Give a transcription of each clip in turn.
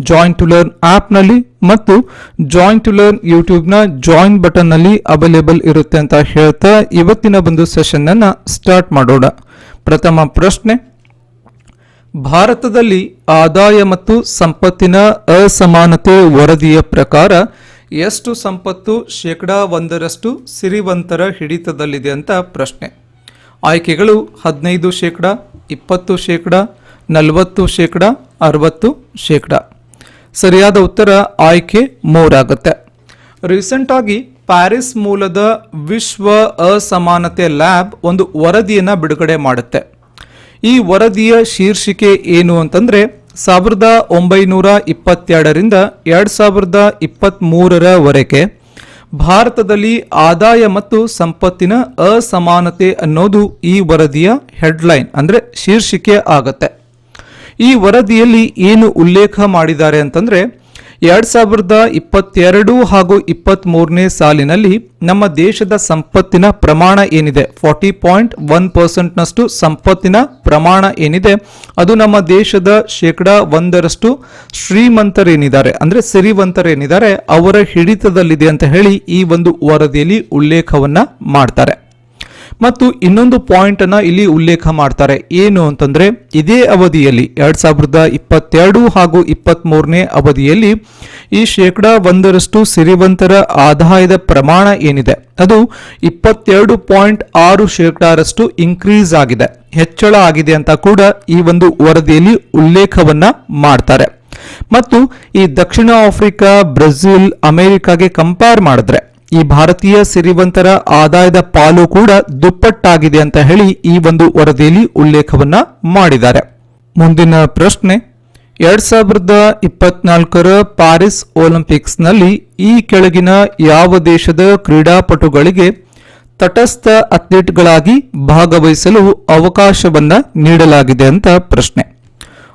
Join to learn ಆ್ಯಪ್ನಲ್ಲಿ ಮತ್ತು join to learn ಯೂಟ್ಯೂಬ್ನ ಜಾಯಿನ್ ಬಟನ್ನಲ್ಲಿ ಅವೈಲೇಬಲ್ ಇರುತ್ತೆ ಅಂತ ಹೇಳ್ತಾ ಇವತ್ತಿನ ಒಂದು ಸೆಷನ್ನನ್ನು ಸ್ಟಾರ್ಟ್ ಮಾಡೋಣ. ಪ್ರಥಮ ಪ್ರಶ್ನೆ. ಭಾರತದಲ್ಲಿ ಆದಾಯ ಮತ್ತು ಸಂಪತ್ತಿನ ಅಸಮಾನತೆ ವರದಿಯ ಪ್ರಕಾರ ಎಷ್ಟು ಸಂಪತ್ತು ಶೇಕಡಾ ಒಂದರಷ್ಟು ಸಿರಿವಂತರ ಹಿಡಿತದಲ್ಲಿದೆ ಅಂತ ಪ್ರಶ್ನೆ. ಆಯ್ಕೆಗಳು ಹದಿನೈದು ಶೇಕಡ, ಇಪ್ಪತ್ತು ಶೇಕಡ, ನಲವತ್ತು ಶೇಕಡ, ಅರವತ್ತು ಶೇಕಡ. ಸರಿಯಾದ ಉತ್ತರ ಆಯ್ಕೆ ರೀಸೆಂಟ್ ಆಗಿ ಪ್ಯಾರಿಸ್ ಮೂಲದ ವಿಶ್ವ ಅಸಮಾನತೆ ಲ್ಯಾಬ್ ಒಂದು ವರದಿಯನ್ನು ಬಿಡುಗಡೆ ಮಾಡುತ್ತೆ. ಈ ವರದಿಯ ಶೀರ್ಷಿಕೆ ಏನು ಅಂತಂದ್ರೆ, ಸಾವಿರದ ಒಂಬೈನೂರ ಇಪ್ಪತ್ತೆರಡರಿಂದ ಎರಡು ಸಾವಿರದ ಇಪ್ಪತ್ತ್ಮೂರರವರೆಗೆ ಭಾರತದಲ್ಲಿ ಆದಾಯ ಮತ್ತು ಸಂಪತ್ತಿನ ಅಸಮಾನತೆ ಅನ್ನೋದು ಈ ವರದಿಯ ಹೆಡ್ಲೈನ್ ಅಂದರೆ ಶೀರ್ಷಿಕೆ ಆಗತ್ತೆ. ಈ ವರದಿಯಲ್ಲಿ ಏನು ಉಲ್ಲೇಖ ಮಾಡಿದ್ದಾರೆ ಅಂತಂದ್ರೆ ಎರಡ್ ಸಾವಿರದ ಇಪ್ಪತ್ತೆರಡು ಹಾಗೂ ಇಪ್ಪತ್ತ್ ಮೂರನೇ ಸಾಲಿನಲ್ಲಿ ನಮ್ಮ ದೇಶದ ಸಂಪತ್ತಿನ ಪ್ರಮಾಣ ಏನಿದೆ? ಫಾರ್ಟಿ ಪಾಯಿಂಟ್ ಒನ್ ಪರ್ಸೆಂಟ್ನಷ್ಟು ಸಂಪತ್ತಿನ ಪ್ರಮಾಣ ಏನಿದೆ? ಅದು ನಮ್ಮ ದೇಶದ ಶೇಕಡ ಒಂದರಷ್ಟು ಶ್ರೀಮಂತರೇನಿದ್ದಾರೆ? ಅಂದರೆ ಸಿರಿವಂತರೇನಿದ್ದಾರೆ? ಅವರ ಹಿಡಿತದಲ್ಲಿದೆ ಅಂತ ಹೇಳಿ ಈ ಒಂದು ವರದಿಯಲ್ಲಿ ಉಲ್ಲೇಖವನ್ನು ಮಾಡ್ತಾರೆ. ಮತ್ತು ಇನ್ನೊಂದು ಪಾಯಿಂಟ್ ಅನ್ನ ಇಲ್ಲಿ ಉಲ್ಲೇಖ ಮಾಡ್ತಾರೆ. ಏನು ಅಂತಂದ್ರೆ, ಇದೇ ಅವಧಿಯಲ್ಲಿ, ಎರಡ್ ಸಾವಿರದ ಇಪ್ಪತ್ತೆರಡು ಹಾಗೂ ಇಪ್ಪತ್ತ್ ಮೂರನೇ ಅವಧಿಯಲ್ಲಿ ಈ ಶೇಕಡ ಒಂದರಷ್ಟು ಸಿರಿವಂತರ ಆದಾಯದ ಪ್ರಮಾಣ ಏನಿದೆ, ಅದು ಇಪ್ಪತ್ತೆರಡು ಪಾಯಿಂಟ್ ಆರು ಶೇಕಡಾರಷ್ಟು ಇನ್ಕ್ರೀಸ್ ಆಗಿದೆ. ಹೆಚ್ಚಳ ಆಗಿದೆ ಅಂತ ಕೂಡ ಈ ಒಂದು ವರದಿಯಲ್ಲಿ ಉಲ್ಲೇಖವನ್ನ ಮಾಡ್ತಾರೆ. ಮತ್ತು ಈ ದಕ್ಷಿಣ ಆಫ್ರಿಕಾ, ಬ್ರೆಜಿಲ್, ಅಮೆರಿಕಾಗೆ ಕಂಪೇರ್ ಮಾಡಿದ್ರೆ ಈ ಭಾರತೀಯ ಸಿರಿವಂತರ ಆದಾಯದ ಪಾಲು ಕೂಡ ದುಪ್ಪಟ್ಟಾಗಿದೆ ಅಂತ ಹೇಳಿ ಈ ಒಂದು ವರದಿಯಲ್ಲಿ ಉಲ್ಲೇಖವನ್ನ ಮಾಡಿದ್ದಾರೆ. ಮುಂದಿನ ಪ್ರಶ್ನೆ, ಎರಡ್ ಸಾವಿರದ ಇಪ್ಪತ್ನಾಲ್ಕರ ಪ್ಯಾರಿಸ್ ಒಲಿಂಪಿಕ್ಸ್ನಲ್ಲಿ ಈ ಕೆಳಗಿನ ಯಾವ ದೇಶದ ಕ್ರೀಡಾಪಟುಗಳಿಗೆ ತಟಸ್ಥ ಅಥ್ಲೀಟ್ಗಳಾಗಿ ಭಾಗವಹಿಸಲು ಅವಕಾಶವನ್ನ ನೀಡಲಾಗಿದೆ ಅಂತ ಪ್ರಶ್ನೆ.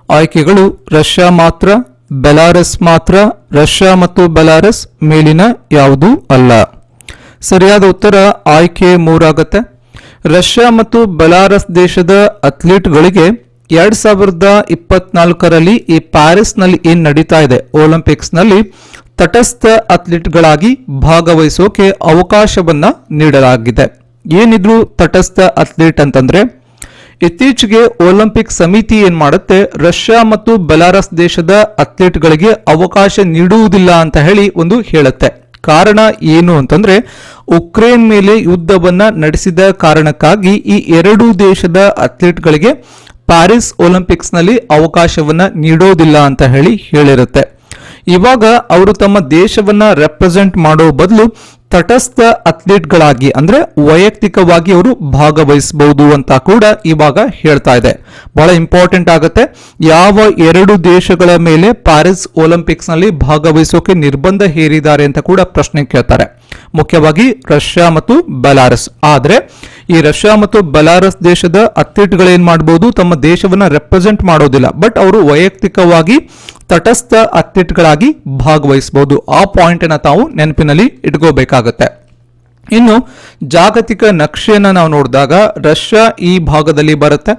ಆಯ್ಕೆಗಳು, ರಷ್ಯಾ ಮಾತ್ರ ಬೆಲಾರಸ್ ಮಾತ್ರ ರಷ್ಯಾ ಮತ್ತು ಬೆಲಾರಸ್ ಮೇಲಿನ ಯಾವುದೂ ಅಲ್ಲ. ಸರಿಯಾದ ಉತ್ತರ ಆಯ್ಕೆ ಮೂರಾಗತ್ತೆ. ರಷ್ಯಾ ಮತ್ತು ಬೆಲಾರಸ್ ದೇಶದ ಅಥ್ಲೀಟ್ಗಳಿಗೆ ಎರಡ್ ಸಾವಿರದ ಇಪ್ಪತ್ನಾಲ್ಕರಲ್ಲಿ ಈ ಪ್ಯಾರಿಸ್ನಲ್ಲಿ ಏನ್ ನಡೀತಾ ಇದೆ? ಒಲಿಂಪಿಕ್ಸ್ನಲ್ಲಿ ತಟಸ್ಥ ಅಥ್ಲೀಟ್ಗಳಾಗಿ ಭಾಗವಹಿಸೋಕೆ ಅವಕಾಶವನ್ನ ನೀಡಲಾಗಿದೆ. ಏನಿದ್ರು ತಟಸ್ಥ ಅಥ್ಲೀಟ್ ಅಂತಂದ್ರೆ ಇತ್ತೀಚೆಗೆ ಒಲಿಂಪಿಕ್ ಸಮಿತಿ ಏನ್ ಮಾಡುತ್ತೆ, ರಷ್ಯಾ ಮತ್ತು ಬೆಲಾರಸ್ ದೇಶದ ಅಥ್ಲೀಟ್ಗಳಿಗೆ ಅವಕಾಶ ನೀಡುವುದಿಲ್ಲ ಅಂತ ಹೇಳಿ ಒಂದು ಹೇಳುತ್ತೆ. ಕಾರಣ ಏನು ಅಂತಂದ್ರೆ, ಉಕ್ರೇನ್ ಮೇಲೆ ಯುದ್ಧವನ್ನ ನಡೆಸಿದ ಕಾರಣಕ್ಕಾಗಿ ಈ ಎರಡೂ ದೇಶದ ಅಥ್ಲೀಟ್ಗಳಿಗೆ ಪ್ಯಾರಿಸ್ ಒಲಿಂಪಿಕ್ಸ್ನಲ್ಲಿ ಅವಕಾಶವನ್ನ ನೀಡೋದಿಲ್ಲ ಅಂತ ಹೇಳಿ ಹೇಳಿರುತ್ತೆ. ಇವಾಗ ಅವರು ತಮ್ಮ ದೇಶವನ್ನ ರೆಪ್ರೆಸೆಂಟ್ ಮಾಡೋ ಬದಲು ತಟಸ್ಥ ಅಥ್ಲೀಟ್ಗಳಾಗಿ ಅಂದ್ರೆ ವೈಯಕ್ತಿಕವಾಗಿ ಅವರು ಭಾಗವಹಿಸಬಹುದು ಅಂತ ಕೂಡ ಇವಾಗ ಹೇಳ್ತಾ ಇದೆ. ಬಹಳ ಇಂಪಾರ್ಟೆಂಟ್ ಆಗುತ್ತೆ. ಯಾವ ಎರಡು ದೇಶಗಳ ಮೇಲೆ ಪ್ಯಾರಿಸ್ ಒಲಿಂಪಿಕ್ಸ್ನಲ್ಲಿ ಭಾಗವಹಿಸೋಕೆ ನಿರ್ಬಂಧ ಹೇರಿದ್ದಾರೆ ಅಂತ ಕೂಡ ಪ್ರಶ್ನೆ ಕೇಳ್ತಾರೆ. ಮುಖ್ಯವಾಗಿ ರಷ್ಯಾ ಮತ್ತು ಬಲಾರಸ್. ಆದರೆ ಈ ರಷ್ಯಾ ಮತ್ತು ಬಲಾರಸ್ ದೇಶದ ಅಥ್ಲೀಟ್ಗಳೇನು ಮಾಡಬಹುದು ತಮ್ಮ ದೇಶವನ್ನ ರೆಪ್ರೆಸೆಂಟ್ ಮಾಡೋದಿಲ್ಲ. ಬಟ್ ಅವರು ವೈಯಕ್ತಿಕವಾಗಿ ತಟಸ್ಥ ಅಥ್ಲೀಟ್ಗಳಾಗಿ ಭಾಗವಹಿಸಬಹುದು ಆ ಪಾಯಿಂಟ್ ಅನ್ನ ತಾವು ನೆನಪಿನಲ್ಲಿ ಇಟ್ಕೋಬೇಕಾಗತ್ತೆ. ಇನ್ನು ಜಾಗತಿಕ ನಕ್ಷೆಯನ್ನ ನಾವು ನೋಡಿದಾಗ ರಷ್ಯಾ ಈ ಭಾಗದಲ್ಲಿ ಬರುತ್ತೆ.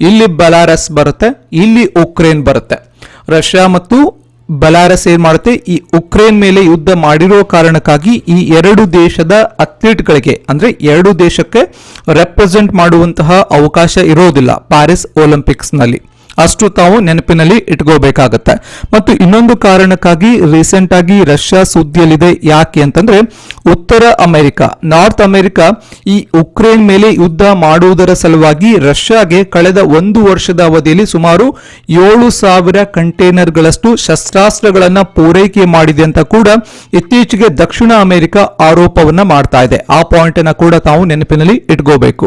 ಇಲ್ಲಿ ಬಲಾರಸ್ ಬರುತ್ತೆ. ಇಲ್ಲಿ ಉಕ್ರೇನ್ ಬರುತ್ತೆ. ರಷ್ಯಾ ಮತ್ತು ಬೆಲಾರಸ್ ಏನ್ ಮಾಡುತ್ತೆ? ಈ ಉಕ್ರೇನ್ ಮೇಲೆ ಯುದ್ಧ ಮಾಡಿರೋ ಕಾರಣಕ್ಕಾಗಿ ಈ ಎರಡು ದೇಶದ ಅಥ್ಲೀಟ್ಗಳಿಗೆ, ಅಂದ್ರೆ ಎರಡು ದೇಶಕ್ಕೆ ರೆಪ್ರೆಸೆಂಟ್ ಮಾಡುವಂತಹ ಅವಕಾಶ ಇರೋದಿಲ್ಲ ಪ್ಯಾರಿಸ್ ಒಲಿಂಪಿಕ್ಸ್ನಲ್ಲಿ ಅಷ್ಟು ತಾವು ನೆನಪಿನಲ್ಲಿ ಇಟ್ಕೋಬೇಕಾಗತ್ತೆ. ಮತ್ತು ಇನ್ನೊಂದು ಕಾರಣಕ್ಕಾಗಿ ರೀಸೆಂಟ್ ಆಗಿ ರಷ್ಯಾ ಸುದ್ದಿಯಲ್ಲಿದೆ ಯಾಕೆ ಅಂತಂದ್ರೆ, ಉತ್ತರ ಅಮೆರಿಕ, ನಾರ್ತ್ ಅಮೆರಿಕ ಈ ಉಕ್ರೇನ್ ಮೇಲೆ ಯುದ್ಧ ಮಾಡುವುದರ ಸಲುವಾಗಿ ರಷ್ಯಾಗೆ ಕಳೆದ ಒಂದು ವರ್ಷದ ಅವಧಿಯಲ್ಲಿ ಸುಮಾರು ಏಳು ಸಾವಿರ ಕಂಟೈನರ್ಗಳಷ್ಟು ಶಸ್ತ್ರಾಸ್ತ್ರಗಳನ್ನು ಪೂರೈಕೆ ಮಾಡಿದೆ ಅಂತ ಕೂಡ ಇತ್ತೀಚೆಗೆ ದಕ್ಷಿಣ ಅಮೆರಿಕ ಆರೋಪವನ್ನ ಮಾಡ್ತಾ ಇದೆ. ಆ ಪಾಯಿಂಟ್ ಅನ್ನ ಕೂಡ ತಾವು ನೆನಪಿನಲ್ಲಿ ಇಟ್ಕೋಬೇಕು.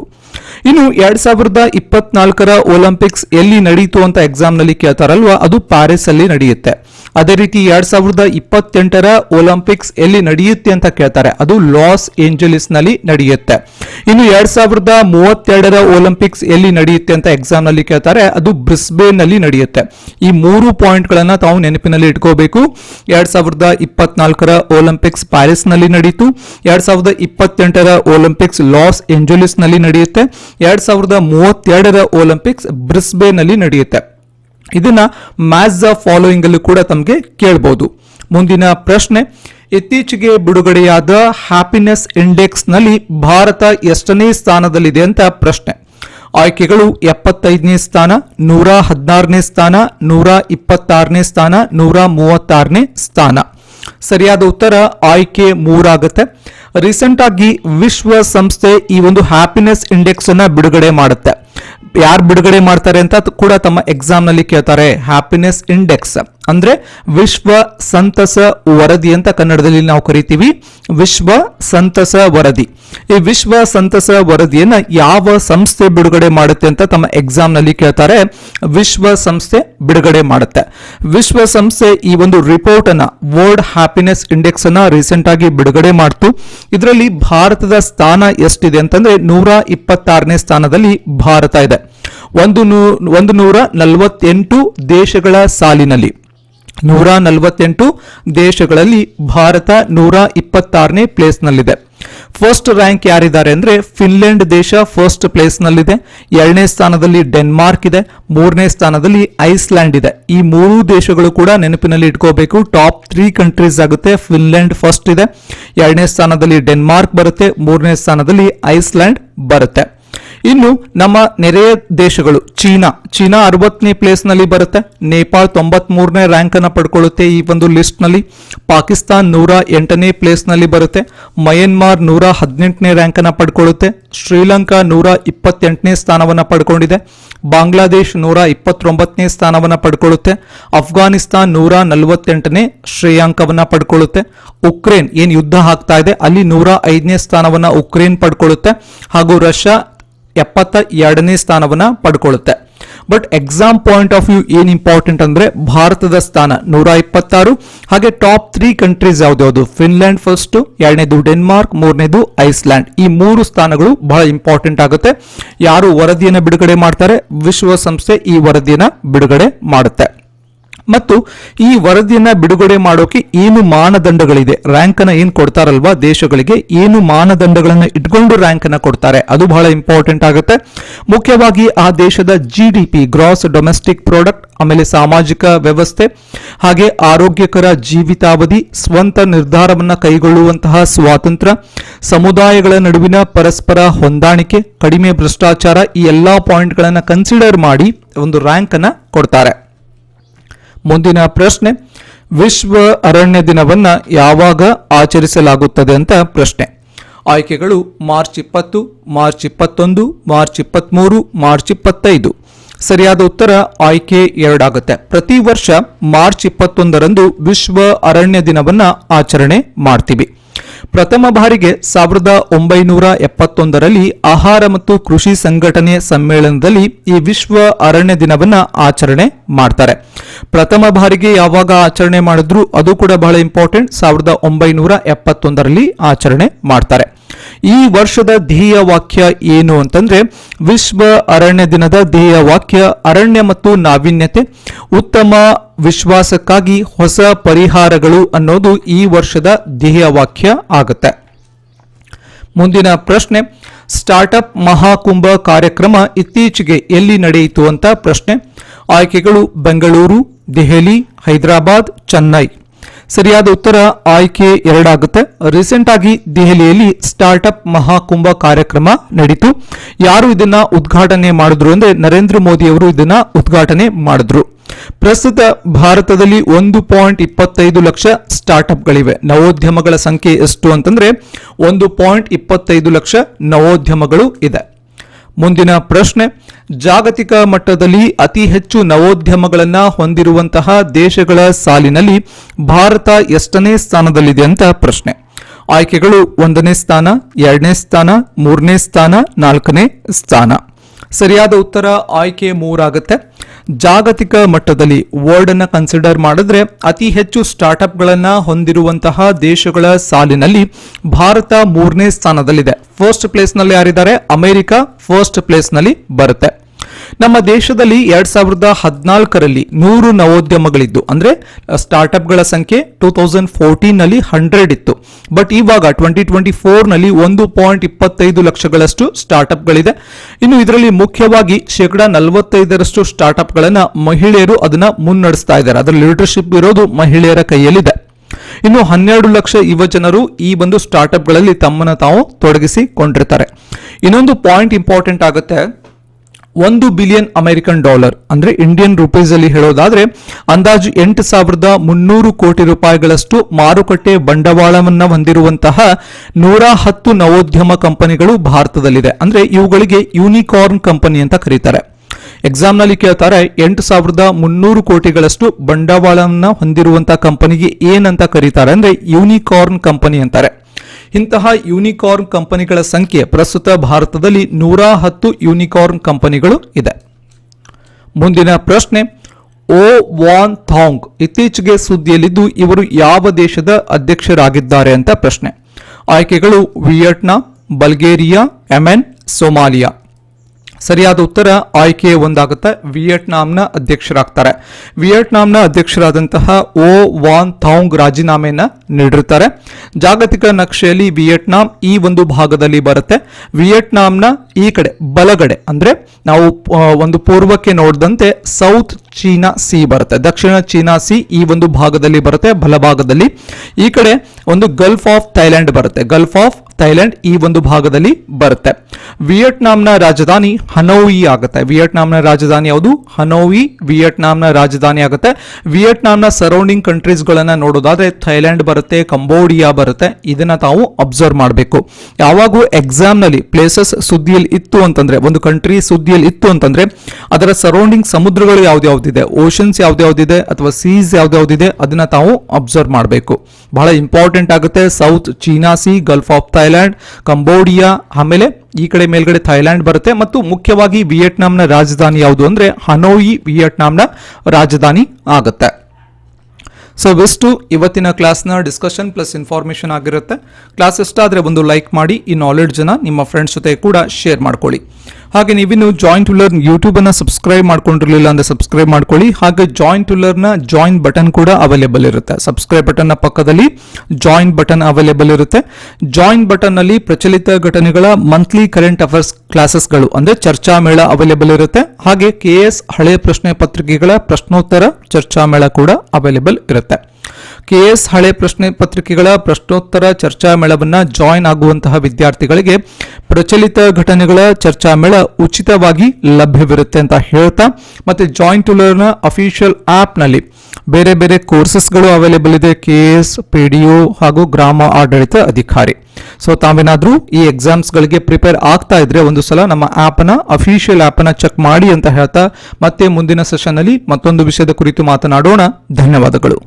ಇನ್ನು ಎರಡ್ ಸಾವಿರದ ಇಪ್ಪತ್ನಾಲ್ಕರ ಒಲಿಂಪಿಕ್ಸ್ ಎಲ್ಲಿ ನಡೆಯಿತು ಅಂತ ಎಕ್ಸಾಮ್ನಲ್ಲಿ ಕೇಳ್ತಾರಲ್ವಾ? ಅದು ಪ್ಯಾರಿಸ್ ಅಲ್ಲಿ ನಡೆಯುತ್ತೆ. ಅದೇ ರೀತಿ ಎರಡ್ ಸಾವಿರದ ಇಪ್ಪತ್ತೆಂಟರ ಒಲಿಂಪಿಕ್ಸ್ ಎಲ್ಲಿ ನಡೆಯುತ್ತೆ ಅಂತ ಕೇಳ್ತಾರೆ. ಅದು ಲಾಸ್ ಏಂಜಲಿಸ್ನಲ್ಲಿ ನಡೆಯುತ್ತೆ. ಇನ್ನು ಎರಡ್ ಸಾವಿರದ ಮೂವತ್ತೆರಡರ ಒಲಿಂಪಿಕ್ಸ್ ಎಲ್ಲಿ ನಡೆಯುತ್ತೆ ಅಂತ ಎಕ್ಸಾಮ್ನಲ್ಲಿ ಕೇಳ್ತಾರೆ. ಅದು ಬ್ರಿಸ್ಬೇನ್ನಲ್ಲಿ ನಡೆಯುತ್ತೆ. ಈ ಮೂರು ಪಾಯಿಂಟ್ ಗಳನ್ನ ತಾವು ನೆನಪಿನಲ್ಲಿ ಇಟ್ಕೋಬೇಕು. ಎರಡ್ ಸಾವಿರದ ಇಪ್ಪತ್ನಾಲ್ಕರ ಒಲಿಂಪಿಕ್ಸ್ ಪ್ಯಾರಿಸ್ನಲ್ಲಿ ನಡೆಯಿತು ಎರಡ್ ಸಾವಿರದ ಇಪ್ಪತ್ತೆಂಟರ ಒಲಿಂಪಿಕ್ಸ್ ಲಾಸ್ ಏಂಜಲಿಸ್ನಲ್ಲಿ ನಡೆಯುತ್ತೆ. ಎರಡ್ ಸಾವಿರದ ಮೂವತ್ತೆರಡರ ಒಲಿಂಪಿಕ್ಸ್ ಬ್ರಿಸ್ಬೇನ್ನಲ್ಲಿ ನಡೆಯುತ್ತೆ. ಇದನ್ನ ಮ್ಯಾಚ್ ದ ಫಾಲೋಯಿಂಗ್ ಅಲ್ಲಿ ಕೂಡ ತಮಗೆ ಕೇಳಬಹುದು ಮುಂದಿನ ಪ್ರಶ್ನೆ, ಇತ್ತೀಚೆಗೆ ಬಿಡುಗಡೆಯಾದ ಹ್ಯಾಪಿನೆಸ್ ಇಂಡೆಕ್ಸ್ನಲ್ಲಿ ಭಾರತ ಎಷ್ಟನೇ ಸ್ಥಾನದಲ್ಲಿದೆ ಅಂತ ಪ್ರಶ್ನೆ. ಆಯ್ಕೆಗಳು ಎಪ್ಪತ್ತೈದನೇ ಸ್ಥಾನ, ನೂರ ಹದಿನಾರನೇ ಸ್ಥಾನ, ನೂರ ಇಪ್ಪತ್ತಾರನೇ ಸ್ಥಾನ, ನೂರ ಮೂವತ್ತಾರನೇ ಸ್ಥಾನ. ಸರಿಯಾದ ಉತ್ತರ ಆಯ್ಕೆ ಮೂರಾಗುತ್ತೆ. ರೀಸೆಂಟ್ ಆಗಿ ವಿಶ್ವ ಸಂಸ್ಥೆ ಈ ಒಂದು ಹ್ಯಾಪಿನೆಸ್ ಇಂಡೆಕ್ಸ್ ಅನ್ನ ಬಿಡುಗಡೆ ಮಾಡುತ್ತೆ. ಯಾರು ಬಿಡುಗಡೆ ಮಾಡ್ತಾರೆ ಅಂತ ಕೂಡ ತಮ್ಮ ಎಕ್ಸಾಮ್ನಲ್ಲಿ ಕೇಳ್ತಾರೆ. Happiness index. ಅಂದ್ರೆ ವಿಶ್ವ ಸಂತಸ ವರದಿ ಅಂತ ಕನ್ನಡದಲ್ಲಿ ನಾವು ಕರಿತೀವಿ. ವಿಶ್ವ ಸಂತಸ ವರದಿ. ಈ ವಿಶ್ವ ಸಂತಸ ವರದಿಯನ್ನ ಯಾವ ಸಂಸ್ಥೆ ಬಿಡುಗಡೆ ಮಾಡುತ್ತೆ ಅಂತ ತಮ್ಮ ಎಕ್ಸಾಮ್ನಲ್ಲಿ ಕೇಳ್ತಾರೆ. ವಿಶ್ವ ಸಂಸ್ಥೆ ಬಿಡುಗಡೆ ಮಾಡುತ್ತೆ. ವಿಶ್ವ ಸಂಸ್ಥೆ ಈ ಒಂದು ರಿಪೋರ್ಟ್ ಅನ್ನ ವರ್ಲ್ಡ್ ಹ್ಯಾಪಿನೆಸ್ ಇಂಡೆಕ್ಸ್ ಅನ್ನ ರೀಸೆಂಟ್ ಆಗಿ ಬಿಡುಗಡೆ ಮಾಡ್ತು. ಇದರಲ್ಲಿ ಭಾರತದ ಸ್ಥಾನ ಎಷ್ಟಿದೆ ಅಂತಂದ್ರೆ ನೂರ ಇಪ್ಪತ್ತಾರನೇ ಸ್ಥಾನದಲ್ಲಿ ಭಾರತ ಇದೆ. ಒಂದು ನೂ, ಒಂದು ನೂರ ನಲವತ್ತೆಂಟು ದೇಶಗಳ ಸಾಲಿನಲ್ಲಿ. ನೂರ ನಲವತ್ತೆಂಟು ದೇಶಗಳಲ್ಲಿ ಭಾರತ ನೂರ ಇಪ್ಪತ್ತಾರನೇ ಪ್ಲೇಸ್ನಲ್ಲಿದೆ. ಫಸ್ಟ್ ರ್ಯಾಂಕ್ ಯಾರಿದ್ದಾರೆ ಅಂದರೆ ಫಿನ್ಲೆಂಡ್ ದೇಶ ಫಸ್ಟ್ ಪ್ಲೇಸ್ನಲ್ಲಿದೆ. ಎರಡನೇ ಸ್ಥಾನದಲ್ಲಿ ಡೆನ್ಮಾರ್ಕ್ ಇದೆ. ಮೂರನೇ ಸ್ಥಾನದಲ್ಲಿ ಐಸ್ಲ್ಯಾಂಡ್ ಇದೆ. ಈ ಮೂರು ದೇಶಗಳು ಕೂಡ ನೆನಪಿನಲ್ಲಿ ಇಟ್ಕೋಬೇಕು. ಟಾಪ್ ತ್ರೀ ಕಂಟ್ರೀಸ್ ಆಗುತ್ತೆ. ಫಿನ್ಲೆಂಡ್ ಫಸ್ಟ್ ಇದೆ. ಎರಡನೇ ಸ್ಥಾನದಲ್ಲಿ ಡೆನ್ಮಾರ್ಕ್ ಬರುತ್ತೆ. ಮೂರನೇ ಸ್ಥಾನದಲ್ಲಿ ಐಸ್ಲ್ಯಾಂಡ್ ಬರುತ್ತೆ. ಇನ್ನು ನಮ್ಮ ನೆರೆಯ ದೇಶಗಳು, ಚೀನಾ. ಚೀನಾ ಅರವತ್ತನೇ ಪ್ಲೇಸ್ನಲ್ಲಿ ಬರುತ್ತೆ. ನೇಪಾಳ ತೊಂಬತ್ ಮೂರನೇ ರ್ಯಾಂಕ್ ಅನ್ನ ಪಡ್ಕೊಳ್ಳುತ್ತೆ ಈ ಒಂದು ಲಿಸ್ಟ್ನಲ್ಲಿ. ಪಾಕಿಸ್ತಾನ್ ನೂರ ಎಂಟನೇ ಪ್ಲೇಸ್ನಲ್ಲಿ ಬರುತ್ತೆ. ಮಯನ್ಮಾರ್ ನೂರ ಹದಿನೆಂಟನೇ ರ್ಯಾಂಕ್ ಅನ್ನ ಪಡ್ಕೊಳ್ಳುತ್ತೆ. ಶ್ರೀಲಂಕಾ ನೂರ ಇಪ್ಪತ್ತೆಂಟನೇ ಸ್ಥಾನವನ್ನ ಪಡ್ಕೊಂಡಿದೆ. ಬಾಂಗ್ಲಾದೇಶ್ ನೂರ ಇಪ್ಪತ್ತೊಂಬತ್ತನೇ ಸ್ಥಾನವನ್ನ ಪಡ್ಕೊಳ್ಳುತ್ತೆ. ಅಫ್ಘಾನಿಸ್ತಾನ್ ನೂರ ನಲವತ್ತೆಂಟನೇ ಶ್ರೇಯಾಂಕವನ್ನ ಪಡ್ಕೊಳ್ಳುತ್ತೆ. ಉಕ್ರೇನ್ ಏನ್ ಯುದ್ಧ ಆಗ್ತಾ ಇದೆ, ಅಲ್ಲಿ ನೂರ ಐದನೇ ಸ್ಥಾನವನ್ನ ಉಕ್ರೇನ್ ಪಡ್ಕೊಳ್ಳುತ್ತೆ. ಹಾಗೂ ರಷ್ಯಾ ಎಪ್ಪತ್ತ ಎರಡನೇ ಸ್ಥಾನವನ್ನ ಪಡ್ಕೊಳ್ಳುತ್ತೆ. But exam point of view ಏನು ಇಂಪಾರ್ಟೆಂಟ್ ಅಂದ್ರೆ ಭಾರತದ ಸ್ಥಾನ ನೂರ ಇಪ್ಪತ್ತಾರು ಹಾಗೆ ಟಾಪ್ ತ್ರೀ ಕಂಟ್ರೀಸ್ ಯಾವ್ದು ಫಿನ್ಲ್ಯಾಂಡ್ ಫಸ್ಟ್ ಎರಡನೇದು ಡೆನ್ಮಾರ್ಕ್ ಮೂರನೇದು ಐಸ್ಲ್ಯಾಂಡ್ ಈ ಮೂರು ಸ್ಥಾನಗಳು ಬಹಳ ಇಂಪಾರ್ಟೆಂಟ್ ಆಗುತ್ತೆ. ಯಾರು ವರದಿಯನ್ನು ಬಿಡುಗಡೆ ಮಾಡ್ತಾರೆ? ವಿಶ್ವಸಂಸ್ಥೆ ಈ ವರದಿಯನ್ನ ಬಿಡುಗಡೆ ಮಾಡುತ್ತೆ. ಮತ್ತು ಈ ವರದಿಯನ್ನ ಬಿಡುಗಡೆ ಮಾಡೋಕೆ ಏನು ಮಾನದಂಡಗಳಿದೆ? ರ್ಯಾಂಕ್ ಅನ್ನ ಏನ್ ಕೊಡ್ತಾರಲ್ವಾ ದೇಶಗಳಿಗೆ? ಏನು ಮಾನದಂಡಗಳನ್ನ ಇಟ್ಕೊಂಡು ರ್ಯಾಂಕ್ ಅನ್ನ ಕೊಡ್ತಾರೆ? ಅದು ಬಹಳ ಇಂಪಾರ್ಟೆಂಟ್ ಆಗುತ್ತೆ. ಮುಖ್ಯವಾಗಿ ಆ ದೇಶದ G D P gross domestic product ಆಮೇಲೆ ಸಾಮಾಜಿಕ ವ್ಯವಸ್ಥೆ, ಹಾಗೆ ಆರೋಗ್ಯಕರ ಜೀವಿತಾವಧಿ, ಸ್ವಂತ ನಿರ್ಧಾರವನ್ನ ಕೈಗೊಳ್ಳುವಂತಹ ಸ್ವಾತಂತ್ರ್ಯ ಸಮುದಾಯಗಳ ನಡುವಿನ ಪರಸ್ಪರ ಹೊಂದಾಣಿಕೆ, ಕಡಿಮೆ ಭ್ರಷ್ಟಾಚಾರ ಈ ಎಲ್ಲಾ ಪಾಯಿಂಟ್ಗಳನ್ನು ಕನ್ಸಿಡರ್ ಮಾಡಿ ಒಂದು ರ್ಯಾಂಕ್ ಅನ್ನ ಕೊಡ್ತಾರೆ. ಮುಂದಿನ ಪ್ರಶ್ನೆ, ವಿಶ್ವ ಅರಣ್ಯ ದಿನವನ್ನ ಯಾವಾಗ ಆಚರಿಸಲಾಗುತ್ತದೆ ಅಂತ ಪ್ರಶ್ನೆ. ಆಯ್ಕೆಗಳು ಮಾರ್ಚ್ ಇಪ್ಪತ್ತು, ಮಾರ್ಚ್ ಇಪ್ಪತ್ತೊಂದು, ಮಾರ್ಚ್ ಇಪ್ಪತ್ತ್ಮೂರು ಮಾರ್ಚ್ ಇಪ್ಪತ್ತೈದು. ಸರಿಯಾದ ಉತ್ತರ ಆಯ್ಕೆ ಎರಡಾಗುತ್ತೆ. ಪ್ರತಿ ವರ್ಷ ಮಾರ್ಚ್ ಇಪ್ಪತ್ತೊಂದರಂದು ವಿಶ್ವ ಅರಣ್ಯ ದಿನವನ್ನ ಆಚರಣೆ ಮಾಡ್ತೀವಿ. ಪ್ರಥಮ ಬಾರಿಗೆ ಸಾವಿರದ ಒಂಬೈನೂರ ಎಪ್ಪತ್ತೊಂದರಲ್ಲಿ ಆಹಾರ ಮತ್ತು ಕೃಷಿ ಸಂಘಟನೆ ಸಮ್ಮೇಳನದಲ್ಲಿ ಈ ವಿಶ್ವ ಅರಣ್ಯ ದಿನವನ್ನ ಆಚರಣೆ ಮಾಡ್ತಾರೆ. ಪ್ರಥಮ ಬಾರಿಗೆ ಯಾವಾಗ ಆಚರಣೆ ಮಾಡಿದ್ರು ಅದು ಕೂಡ ಬಹಳ ಇಂಪಾರ್ಟೆಂಟ್ ಸಾವಿರದ ಒಂಬೈನೂರ ಎಪ್ಪತ್ತೊಂದರಲ್ಲಿ ಆಚರಣೆ ಮಾಡ್ತಾರೆ. ಈ ವರ್ಷದ ಧ್ಯೇಯ ವಾಕ್ಯ ಏನು ಅಂತಂದ್ರೆ, ವಿಶ್ವ ಅರಣ್ಯ ದಿನದ ಧ್ಯೇಯ ವಾಕ್ಯ, ಅರಣ್ಯ ಮತ್ತು ನಾವೀನ್ಯತೆ, ಉತ್ತಮ ವಿಶ್ವಾಸಕ್ಕಾಗಿ ಹೊಸ ಪರಿಹಾರಗಳು ಅನ್ನೋದು ಈ ವರ್ಷದ ಧ್ಯೇಯ ವಾಕ್ಯ ಆಗುತ್ತೆ. ಮುಂದಿನ ಪ್ರಶ್ನೆ, ಸ್ಟಾರ್ಟ್ಅಪ್ ಮಹಾಕುಂಭ ಕಾರ್ಯಕ್ರಮ ಇತ್ತೀಚೆಗೆ ಎಲ್ಲಿ ನಡೆಯಿತು ಅಂತ ಪ್ರಶ್ನೆ. ಆಯ್ಕೆಗಳು ಬೆಂಗಳೂರು, ದೆಹಲಿ, ಹೈದರಾಬಾದ್, ಚೆನ್ನೈ. ಸರಿಯಾದ ಉತ್ತರ ಆಯ್ಕೆ ಎರಡಾಗುತ್ತೆ. ರೀಸೆಂಟ್ ಆಗಿ ದೆಹಲಿಯಲ್ಲಿ ಸ್ಟಾರ್ಟ್ಅಪ್ ಮಹಾಕುಂಭ ಕಾರ್ಯಕ್ರಮ ನಡೀತು. ಯಾರು ಇದನ್ನ ಉದ್ಘಾಟನೆ ಮಾಡಿದ್ರು ಅಂದ್ರೆ ನರೇಂದ್ರ ಮೋದಿ ಅವರು ಇದನ್ನ ಉದ್ಘಾಟನೆ ಮಾಡಿದ್ರು. ಪ್ರಸ್ತುತ ಭಾರತದಲ್ಲಿ ಒಂದು ಪಾಯಿಂಟ್ ಇಪ್ಪತ್ತೈದು ಲಕ್ಷ ಸ್ಟಾರ್ಟ್ಅಪ್ಗಳಿವೆ. ನವೋದ್ಯಮಗಳ ಸಂಖ್ಯೆ ಎಷ್ಟು ಅಂತಂದ್ರೆ ಒಂದು ಪಾಯಿಂಟ್ ಇಪ್ಪತ್ತೈದು ಲಕ್ಷ ನವೋದ್ಯಮಗಳು ಇದೆ. ಮುಂದಿನ ಪ್ರಶ್ನೆ, ಜಾಗತಿಕ ಮಟ್ಟದಲ್ಲಿ ಅತಿ ಹೆಚ್ಚು ನವೋದ್ಯಮಗಳನ್ನು ಹೊಂದಿರುವಂತಹ ದೇಶಗಳ ಸಾಲಿನಲ್ಲಿ ಭಾರತ ಎಷ್ಟನೇ ಸ್ಥಾನದಲ್ಲಿದೆ ಅಂತ ಪ್ರಶ್ನೆ. ಆಯ್ಕೆಗಳು ಒಂದನೇ ಸ್ಥಾನ, ಎರಡನೇ ಸ್ಥಾನ, ಮೂರನೇ ಸ್ಥಾನ, ನಾಲ್ಕನೇ ಸ್ಥಾನ. ಸರಿಯಾದ ಉತ್ತರ ಆಯ್ಕೆ ಮೂರಾಗುತ್ತೆ. ಜಾಗತಿಕ ಮಟ್ಟದಲ್ಲಿ ವರ್ಲ್ಡ್ ಅನ್ನ ಕನ್ಸಿಡರ್ ಮಾಡಿದ್ರೆ ಅತಿ ಹೆಚ್ಚು ಸ್ಟಾರ್ಟ್ಅಪ್ಗಳನ್ನ ಹೊಂದಿರುವಂತಹ ದೇಶಗಳ ಸಾಲಿನಲ್ಲಿ ಭಾರತ ಮೂರನೇ ಸ್ಥಾನದಲ್ಲಿದೆ. ಫಸ್ಟ್ ಪ್ಲೇಸ್ನಲ್ಲಿ ಯಾರಿದ್ದಾರೆ? ಅಮೆರಿಕ ಫಸ್ಟ್ ಪ್ಲೇಸ್ನಲ್ಲಿ ಬರುತ್ತೆ. ನಮ್ಮ ದೇಶದಲ್ಲಿ ಎರಡ್ ಸಾವಿರದ ಹದಿನಾಲ್ಕರಲ್ಲಿ ನೂರು ನವೋದ್ಯಮಗಳಿದ್ದು, ಅಂದ್ರೆ ಸ್ಟಾರ್ಟ್ಅಪ್ಗಳ ಸಂಖ್ಯೆ ಟೂ ತೌಸಂಡ್ ಫೋರ್ಟೀನ್ನಲ್ಲಿ ಹಂಡ್ರೆಡ್ ಇತ್ತು. ಬಟ್ ಇವಾಗ ಟ್ವೆಂಟಿ ಟ್ವೆಂಟಿ ಫೋರ್ನಲ್ಲಿ ಒಂದು ಪಾಯಿಂಟ್ ಇಪ್ಪತ್ತೈದು ಲಕ್ಷಗಳಷ್ಟು ಸ್ಟಾರ್ಟ್ಅಪ್ಗಳಿದೆ ಇನ್ನು ಇದರಲ್ಲಿ ಮುಖ್ಯವಾಗಿ ಶೇಕಡಾ ನಲವತ್ತೈದರಷ್ಟು ಸ್ಟಾರ್ಟ್ಅಪ್ಗಳನ್ನ ಮಹಿಳೆಯರು ಅದನ್ನ ಮುನ್ನಡೆಸ್ತಾ ಇದ್ದಾರೆ. ಅದರ ಲೀಡರ್ಶಿಪ್ ಇರೋದು ಮಹಿಳೆಯರ ಕೈಯಲ್ಲಿದೆ. ಇನ್ನು ಹನ್ನೆರಡು ಲಕ್ಷ ಯುವ ಜನರು ಈ ಒಂದು ಸ್ಟಾರ್ಟ್ಅಪ್ಗಳಲ್ಲಿ ತಮ್ಮನ್ನು ತಾವು ತೊಡಗಿಸಿಕೊಂಡಿರ್ತಾರೆ. ಇನ್ನೊಂದು ಪಾಯಿಂಟ್ ಇಂಪಾರ್ಟೆಂಟ್ ಆಗುತ್ತೆ. ಒಂದು ಬಿಲಿಯನ್ ಅಮೆರಿಕನ್ ಡಾಲರ್, ಅಂದ್ರೆ ಇಂಡಿಯನ್ ರುಪೀಸ್ ಅಲ್ಲಿ ಹೇಳೋದಾದ್ರೆ, ಅಂದಾಜು ಎಂಟು ಸಾವಿರದ ಮುನ್ನೂರು ಕೋಟಿ ರೂಪಾಯಿಗಳಷ್ಟು ಮಾರುಕಟ್ಟೆ ಬಂಡವಾಳವನ್ನ ಹೊಂದಿರುವಂತಹ ನೂರ ಹತ್ತು ನವೋದ್ಯಮ ಕಂಪನಿಗಳು ಭಾರತದಲ್ಲಿದೆ. ಅಂದ್ರೆ ಇವುಗಳಿಗೆ ಯೂನಿಕಾರ್ನ್ ಕಂಪನಿ ಅಂತ ಕರೀತಾರೆ. ಎಕ್ಸಾಮ್ನಲ್ಲಿ ಕೇಳ್ತಾರೆ, ಎಂಟು ಸಾವಿರದ ಮುನ್ನೂರು ಕೋಟಿಗಳಷ್ಟು ಬಂಡವಾಳವನ್ನ ಹೊಂದಿರುವಂತಹ ಕಂಪನಿಗೆ ಏನಂತ ಕರೀತಾರೆ, ಅಂದ್ರೆ ಯೂನಿಕಾರ್ನ್ ಕಂಪನಿ ಅಂತಾರೆ. ಇಂತಹ ಯೂನಿಕಾರ್ನ್ ಕಂಪನಿಗಳ ಸಂಖ್ಯೆ ಪ್ರಸ್ತುತ ಭಾರತದಲ್ಲಿ ನೂರ ಹತ್ತು ಯೂನಿಕಾರ್ನ್ ಕಂಪನಿಗಳು ಇದೆ. ಮುಂದಿನ ಪ್ರಶ್ನೆ, ಓ ವಾನ್ ಥಾಂಗ್ ಇತ್ತೀಚೆಗೆ ಸುದ್ದಿಯಲ್ಲಿದ್ದು ಇವರು ಯಾವ ದೇಶದ ಅಧ್ಯಕ್ಷರಾಗಿದ್ದಾರೆ ಅಂತ ಪ್ರಶ್ನೆ. ಆಯ್ಕೆಗಳು ವಿಯೆಟ್ನಾಂ, ಬಲ್ಗೇರಿಯಾ ಎಮೆನ್ ಸೊಮಾಲಿಯಾ. ಸರಿಯಾದ ಉತ್ತರ ಆಯ್ಕೆ ಒಂದಾಗುತ್ತೆ. ವಿಯೆಟ್ನಾಂನ ಅಧ್ಯಕ್ಷರಾಗ್ತಾರೆ. ವಿಯೆಟ್ನಾಂನ ಅಧ್ಯಕ್ಷರಾದಂತಹ ಓ ವಾನ್ ಥಾಂಗ್ ರಾಜೀನಾಮೆಯನ್ನ ನೀಡಿರ್ತಾರೆ. ಜಾಗತಿಕ ನಕ್ಷೆಯಲ್ಲಿ ವಿಯೆಟ್ನಾಂ ಈ ಒಂದು ಭಾಗದಲ್ಲಿ ಬರುತ್ತೆ. ವಿಯೆಟ್ನಾಂನ ಈ ಕಡೆ, ಬಲಗಡೆ ಅಂದ್ರೆ ನಾವು ಒಂದು ಪೂರ್ವಕ್ಕೆ ನೋಡಿದಂತೆ ಸೌತ್ ಚೀನಾ ಸಿ ಬರುತ್ತೆ. ದಕ್ಷಿಣ ಚೀನಾ ಸಿ ಈ ಒಂದು ಭಾಗದಲ್ಲಿ ಬರುತ್ತೆ, ಬಲಭಾಗದಲ್ಲಿ. ಈ ಕಡೆ ಒಂದು ಗಲ್ಫ್ ಆಫ್ ಥೈಲ್ಯಾಂಡ್ ಬರುತ್ತೆ. ಗಲ್ಫ್ ಆಫ್ ಥೈಲ್ಯಾಂಡ್ ಈ ಒಂದು ಭಾಗದಲ್ಲಿ ಬರುತ್ತೆ. ವಿಯಟ್ನಾಂನ ರಾಜಧಾನಿ ಹನೋಯಿ ಆಗುತ್ತೆ. ವಿಯಟ್ನಾಂನ ರಾಜಧಾನಿ ಯಾವುದು? ಹನೋಯಿ, ವಿಯಟ್ನಾಂನ ರಾಜಧಾನಿ ಆಗುತ್ತೆ. ವಿಯಟ್ನಾಂನ ಸರೌಂಡಿಂಗ್ ಕಂಟ್ರೀಸ್ಗಳನ್ನು ನೋಡೋದಾದ್ರೆ ಥೈಲ್ಯಾಂಡ್ ಬರುತ್ತೆ, ಕಂಬೋಡಿಯಾ ಬರುತ್ತೆ. ಇದನ್ನ ತಾವು ಅಬ್ಸರ್ವ್ ಮಾಡಬೇಕು. ಯಾವಾಗೂ ಎಕ್ಸಾಮ್ನಲ್ಲಿ ಪ್ಲೇಸಸ್ ಸುದ್ದಿಯಲ್ಲಿ ಇತ್ತು ಅಂತಂದ್ರೆ, ಒಂದು ಕಂಟ್ರಿ ಸುದ್ದಿಯಲ್ಲಿ ಇತ್ತು ಅಂತಂದ್ರೆ, ಅದರ ಸರೌಂಡಿಂಗ್ ಸಮುದ್ರಗಳು ಯಾವ್ದ್ಯಾವ್ದಿದೆ ಓಷನ್ಸ್ ಯಾವ್ದ್ಯಾವ್ದಿದೆ ಅಥವಾ ಸೀಸ್ ಯಾವ್ದ್ಯಾವ್ದಿದೆ ಅದನ್ನ ತಾವು ಅಬ್ಸರ್ವ್ ಮಾಡಬೇಕು. ಬಹಳ ಇಂಪಾರ್ಟೆಂಟ್ ಆಗುತ್ತೆ. South China sea gulf of Thailand Cambodia, ಆಮೇಲೆ ಈ ಕಡೆ ಮೇಲ್ಗಡೆ ಥೈಲ್ಯಾಂಡ್ ಬರುತ್ತೆ. ಮತ್ತು ಮುಖ್ಯವಾಗಿ ವಿಯೆಟ್ನಾಂನ ರಾಜಧಾನಿ ಯಾವುದು ಅಂದ್ರೆ ಹನೋಯಿ, ವಿಯೆಟ್ನಾಂನ ರಾಜಧಾನಿ ಆಗುತ್ತೆ. ಸೊ ಇಷ್ಟು ಇವತ್ತಿನ ಕ್ಲಾಸ್ನ ಡಿಸ್ಕಷನ್ ಪ್ಲಸ್ ಇನ್ಫಾರ್ಮೇಷನ್ ಆಗಿರುತ್ತೆ. ಕ್ಲಾಸ್ ಇಷ್ಟ ಆದರೆ ಒಂದು ಲೈಕ್ ಮಾಡಿ, ಈ ನಾಲೆಡ್ಜನ್ನು ನಿಮ್ಮ ಫ್ರೆಂಡ್ಸ್ ಜೊತೆ ಕೂಡ ಶೇರ್ ಮಾಡ್ಕೊಳ್ಳಿ. ಹಾಗೆ ನೀವಿನ್ನು ಜಾಯಿಂಟ್ ಟುಲರ್ ಯೂಟ್ಯೂಬ್ ಅನ್ನ ಸಬ್ಸ್ಕ್ರೈಬ್ ಮಾಡ್ಕೊಂಡಿರಲಿಲ್ಲ ಅಂದ್ರೆ ಸಬ್ಸ್ಕ್ರೈಬ್ ಮಾಡ್ಕೊಳ್ಳಿ. ಹಾಗೆ ಜಾಯಿಂಟ್ ಟುಲರ್ನ ಜಾಯಿನ್ ಬಟನ್ ಕೂಡ ಅವೈಲೇಬಲ್ ಇರುತ್ತೆ. ಸಬ್ಸ್ಕ್ರೈಬ್ ಬಟನ್ನ ಪಕ್ಕದಲ್ಲಿ ಜಾಯಿನ್ ಬಟನ್ ಅವೈಲೇಬಲ್ ಇರುತ್ತೆ. ಜಾಯಿನ್ ಬಟನ್ನಲ್ಲಿ ಪ್ರಚಲಿತ ಘಟನೆಗಳ ಮಂತ್ಲಿ ಕರೆಂಟ್ ಅಫೇರ್ಸ್ ಕ್ಲಾಸಸ್ಗಳು ಅಂದ್ರೆ ಚರ್ಚಾ ಮೇಳ ಅವೈಲೇಬಲ್ ಇರುತ್ತೆ. ಹಾಗೆ ಕೆ ಎಸ್ ಹಳೆಯ ಪ್ರಶ್ನೆ ಪತ್ರಿಕೆಗಳ ಪ್ರಶ್ನೋತ್ತರ ಚರ್ಚಾ ಮೇಳ ಕೂಡ ಅವೈಲೇಬಲ್ ಇರುತ್ತೆ. ಕೆಎಸ್ ಹಳೆ ಪ್ರಶ್ನೆ ಪತ್ರಿಕೆಗಳ ಪ್ರಶ್ನೋತ್ತರ ಚರ್ಚಾ ಮೇಳವನ್ನು ಜಾಯಿನ್ ಆಗುವಂತಹ ವಿದ್ಯಾರ್ಥಿಗಳಿಗೆ ಪ್ರಚಲಿತ ಘಟನೆಗಳ ಚರ್ಚಾ ಮೇಳ ಉಚಿತವಾಗಿ ಲಭ್ಯವಿರುತ್ತೆ ಅಂತ ಹೇಳ್ತಾ, ಮತ್ತೆ ಜಾಯಿನ್ ಟುಲರ್ನ ಅಫಿಷಿಯಲ್ ಆ್ಯಪ್ನಲ್ಲಿ ಬೇರೆ ಬೇರೆ ಕೋರ್ಸಸ್ಗಳು ಅವೈಲೇಬಲ್ ಇದೆ K S P D O ಹಾಗೂ ಗ್ರಾಮ ಆಡಳಿತ ಅಧಿಕಾರಿ. ಸೊ ತಾವೇನಾದರೂ ಈ ಎಕ್ಸಾಮ್ಸ್ಗಳಿಗೆ ಪ್ರಿಪೇರ್ ಆಗ್ತಾ ಇದ್ರೆ ಒಂದು ಸಲ ನಮ್ಮ ಆ್ಯಪ್ನ ಅಫಿಷಿಯಲ್ ಆ್ಯಪ್ನ ಚೆಕ್ ಮಾಡಿ ಅಂತ ಹೇಳ್ತಾ, ಮತ್ತೆ ಮುಂದಿನ ಸೆಷನ್ನಲ್ಲಿ ಮತ್ತೊಂದು ವಿಷಯದ ಕುರಿತು ಮಾತನಾಡೋಣ. ಧನ್ಯವಾದಗಳು.